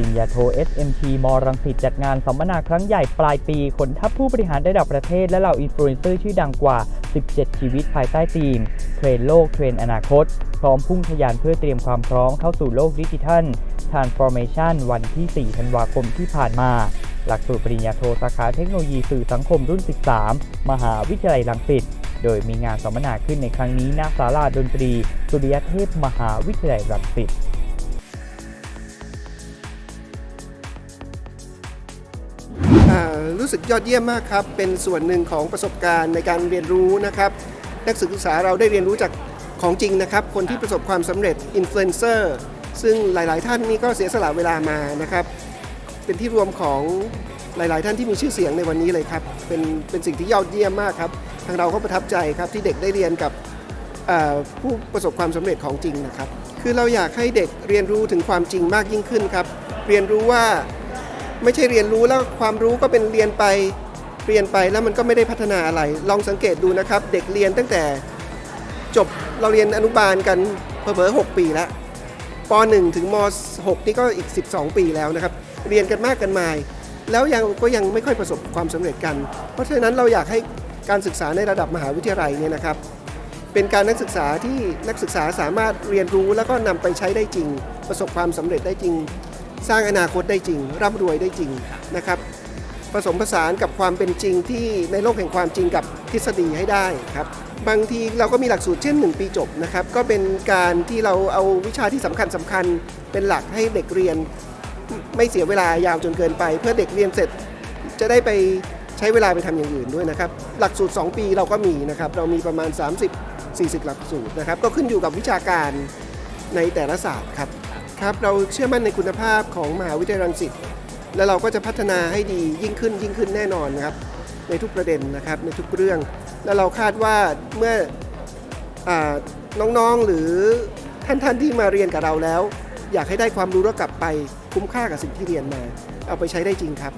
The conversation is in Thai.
ริญาโท SMT มรังสิตจัดงานสัมมนาครั้งใหญ่ปลายปี ขนทัพผู้บริหารระดับประเทศและเหล่าอินฟลูเอนเซอร์ชื่อดังกว่า 17 ชีวิตภายใต้ธีม เทรนโลกเทรนอนาคต พร้อมพุ่งทะยานเพื่อเตรียมความพร้อมเข้าสู่โลกดิจิทัล Transformation วันที่ 4 ธันวาคมที่ผ่านมา หลักสูตรปริญญาโทสาขาเทคโนโลยีสื่อสังคมรุ่น 13 มหาวิทยาลัยรังสิตโดยมีงานสัมมนาขึ้นในครั้งนี้ณศาลาดนตรี สุริยเทพมหาวิทยาลัยรังสิต รู้สึกยอดเยี่ยมมากครับ เป็นส่วนหนึ่งของประสบการณ์ในการเรียนรู้นะครับนักศึกษาเราได้เรียนรู้จากของจริงนะครับ คนที่ประสบความสำเร็จอินฟลูเอนเซอร์ซึ่งหลาย ๆ ท่านนี่ก็เสียสละเวลามานะครับ เป็นที่รวมของหลาย ๆ ท่านที่มีชื่อเสียงในวันนี้เลยครับ เป็นเป็นสิ่งที่ยอดเยี่ยมมากครับทางเราก็ประทับใจครับที่เด็กได้เรียนกับผู้ประสบความสำเร็จของจริงนะครับ คือเราอยากให้เด็กเรียนรู้ถึงความจริงมากยิ่งขึ้นครับ เรียนรู้ว่า ไม่ใช่เรียนรู้แล้วความรู้ก็เป็นเรียนไปเรียนไปแล้วมันก็ไม่ได้พัฒนาอะไร ลองสังเกตดูนะครับ เด็กเรียนตั้งแต่จบเราเรียนอนุบาลกันเผลอๆ6ปีแล้วป .1 ถึงม .6 นี่ก็อีก 12 ปีแล้วนะครับ เรียนกันมากกันมาย แล้วยังก็ยังไม่ค่อยประสบความสำเร็จกัน เพราะฉะนั้นเราอยากให้การศึกษาในระดับมหาวิทยาลัยเนี่ยนะครับ เป็นการนักศึกษาที่นักศึกษาสามารถเรียนรู้แล้วก็นำไปใช้ได้จริง ประสบความสำเร็จได้จริง สร้างอนาคตได้จริง ร่ำรวยได้จริงนะครับ ผสมผสานกับความเป็นจริงที่ในโลกแห่งความจริงกับทฤษฎีให้ได้ครับบางทีเราก็มีหลักสูตรเช่น 1 ปีจบนะครับ ก็เป็นการที่เราเอาวิชาที่สำคัญสำคัญเป็นหลักให้เด็กเรียน ไม่เสียเวลายาวจนเกินไป เพื่อเด็กเรียนเสร็จจะได้ไปใช้เวลาไปทำอย่างอื่นด้วยนะครับ หลักสูตร 2 ปีเราก็มีนะครับ เรามีประมาณ 30-40 หลักสูตรนะครับ ก็ขึ้นอยู่กับวิชาการในแต่ละศาสตร์ครับ ครับเราเชื่อมั่นในคุณภาพของมหาวิทยาลัยรังสิตและเราก็จะพัฒนาให้ดียิ่งขึ้นยิ่งขึ้นแน่นอนนะครับในทุกประเด็นนะครับในทุกเรื่อง และเราคาดว่าเมื่ออน้องๆหรือท่านๆที่มาเรียนกับเราแล้ว อยากให้ได้ความรู้แล้วกลับไปคุ้มค่ากับสิ่งที่เรียนมา เอาไปใช้ได้จริงครับ